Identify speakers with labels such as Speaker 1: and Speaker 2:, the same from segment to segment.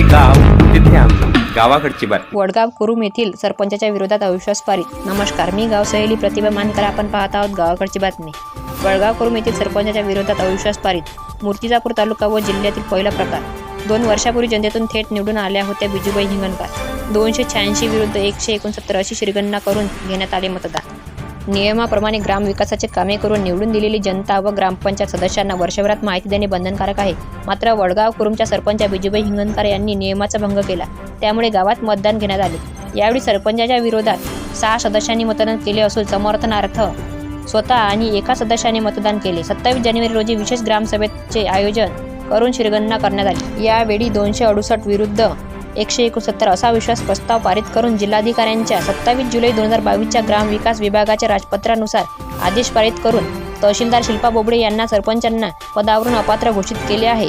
Speaker 1: ते गाव तिथे आम्ही गावाकडची बातमी.
Speaker 2: वडगाव कुरुम येथील सरपंचाच्या विरोधात अविश्वास पारित नमस्कार मी गाव सहेली प्रतिभा मानकर. आपण पाहत आहोत गावाकडची बातमी. वडगाव कुरुम येथील सरपंचाच्या विरोधात अविश्वास पारित मूर्तिजापूर तालुका व जिल्ह्यातील पहिला प्रकार. दोन वर्षापूर्वी जनतेतून थेट निवडून आल्या होत्या बिजूबाई हिंगणकर. दोनशे शहाऐंशी विरुद्ध एकशे एकोणसत्तर अशी श्रीगणना करून घेण्यात आले मतदान. नियमाप्रमाणे ग्रामविकासाचे कामे करून निवडून दिलेली जनता व ग्रामपंचायत सदस्यांना वर्षभरात माहिती देणे बंधनकारक आहे. मात्र वडगाव कुरुमच्या सरपंच बिजूबाई हिंगणकर यांनी नियमाचा भंग केला. त्यामुळे गावात मतदान घेण्यात आले. यावेळी सरपंचाच्या विरोधात सहा सदस्यांनी मतदान केले असून समर्थनार्थ स्वतः आणि एका सदस्याने मतदान केले. सत्तावीस जानेवारी रोजी विशेष ग्रामसभेचे आयोजन करून शिरगणना करण्यात आली. यावेळी दोनशे अडुसष्ट विरुद्ध एकशे एकोणसत्तर असा विश्वास प्रस्ताव पारित करून जिल्हाधिकाऱ्यांच्या सत्तावीस जुलै दोन हजार बावीसच्या ग्रामविकास विभागाच्या राजपत्रानुसार आदेश पारित करून तहसीलदार शिल्पा बोबडे यांना सरपंचांना पदावरून अपात्र घोषित केले आहे.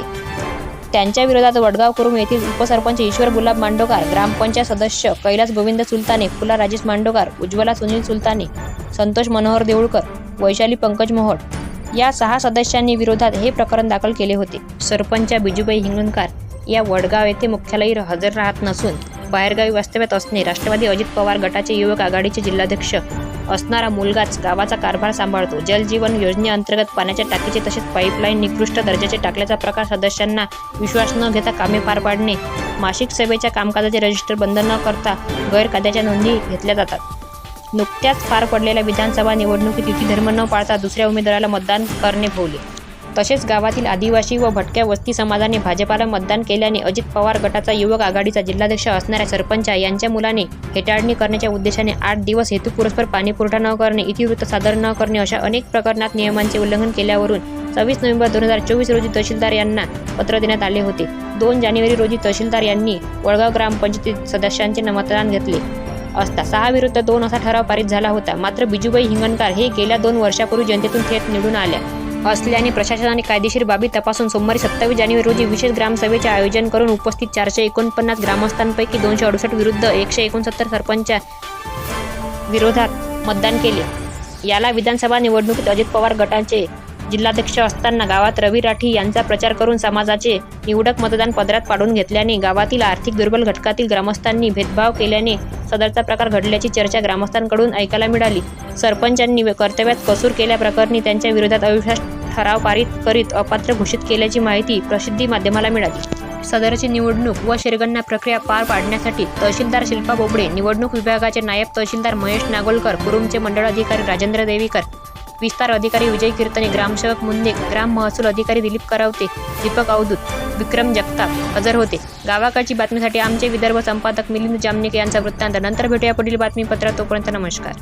Speaker 2: त्यांच्या विरोधात वडगाव कुरुम येथील उपसरपंच ईश्वर गुलाब मांडोकार ग्रामपंचायत सदस्य कैलास गोविंद सुलताने फुला राजेश मांडोकार उज्ज्वला सुनील सुलताने संतोष मनोहर देऊळकर वैशाली पंकज मोहोळ या सहा सदस्यांनी विरोधात हे प्रकरण दाखल केले होते. सरपंच बिजूबाई हिंगणकार या वडगाव येथे मुख्यालयी हजर राहत नसून बाहेरगावी वास्तव्यात असणे राष्ट्रवादी अजित पवार गटाचे युवक आघाडीचे जिल्हाध्यक्ष असणारा मुलगाच गावाचा कारभार सांभाळतो. जलजीवन योजनेअंतर्गत पाण्याच्या टाकीचे तसेच पाईपलाईन निकृष्ट दर्जाचे टाकल्याचा प्रकार सदस्यांना विश्वास न घेता कामे पार पाडणे मासिक सभेच्या कामकाजाचे रजिस्टर बंद न करता गैरकायद्याच्या नोंदी घेतल्या जातात. नुकत्याच पार पडलेल्या विधानसभा निवडणुकीत युती धर्म न पाळता दुसऱ्या उमेदवाराला मतदान करणे भोवले. तसेच गावातील आदिवासी व भटक्या वस्ती समाजाने भाजपाला मतदान केल्याने अजित पवार गटाचा युवक आघाडीचा जिल्हाध्यक्ष असणाऱ्या सरपंच यांच्या मुलाने हेटाळणी करण्याच्या उद्देशाने आठ दिवस हेतुपुरस्पर पाणीपुरवठा न करणे इतिवृत्त सादर न करणे अशा अनेक प्रकरणात नियमांचे उल्लंघन केल्यावरून सव्वीस नोव्हेंबर दोन हजार चोवीस रोजी तहसीलदार यांना पत्र देण्यात आले होते. दोन जानेवारी रोजी तहसीलदार यांनी वळगाव ग्रामपंचायतीत सदस्यांचे मतदान घेतले. असता सहा विरुद्ध दोन असा ठराव पारित झाला होता. मात्र बिजूबाई हिंगणकर हे गेल्या दोन वर्षापूर्वी जनतेतून थेट निवडून आल्या. असल्याने प्रशासनाने कायदेशीर बाबी तपासून सोमवारी सत्तावीस जानेवारी रोजी विशेष ग्रामसभेचे आयोजन करून उपस्थित चारशे एकोणपन्नास ग्रामस्थांपैकी दोनशे अडुसष्ट विरुद्ध एकशे एकोणसत्तर सरपंच विरोधात मतदान केले. याला विधानसभा निवडणुकीत अजित पवार गटाचे जिल्हाध्यक्ष असताना गावात रवी राठी यांचा प्रचार करून समाजाचे निवडक मतदान पदरात पाडून घेतल्याने गावातील आर्थिक दुर्बल घटकातील ग्रामस्थांनी भेदभाव केल्याने सदरचा प्रकार घडल्याची चर्चा ग्रामस्थांकडून ऐकायला मिळाली. सरपंचांनी कर्तव्यात कसूर केल्याप्रकरणी त्यांच्या विरोधात अविश्वास ठराव पारित करीत अपात्र घोषित केल्याची माहिती प्रसिद्धी माध्यमाला मिळाली. सदरची निवडणूक व शिरगणना प्रक्रिया पार पाडण्यासाठी तहसीलदार शिल्पा बोबडे निवडणूक विभागाचे नायब तहसीलदार महेश नागोलकर कुरुमचे मंडळ अधिकारी राजेंद्र देवीकर विस्तार अधिकारी विजय कीर्तने ग्रामसेवक मुंदे ग्राम महसूल अधिकारी दिलीप करावते दीपक अवधूत विक्रम जगताप हजर होते. गावाकडची बातमीसाठी आमचे विदर्भ संपादक मिलिंद जामनिक यांचा वृत्तांत. नंतर भेटूया पुढील बातमीपत्रात. तोपर्यंत नमस्कार.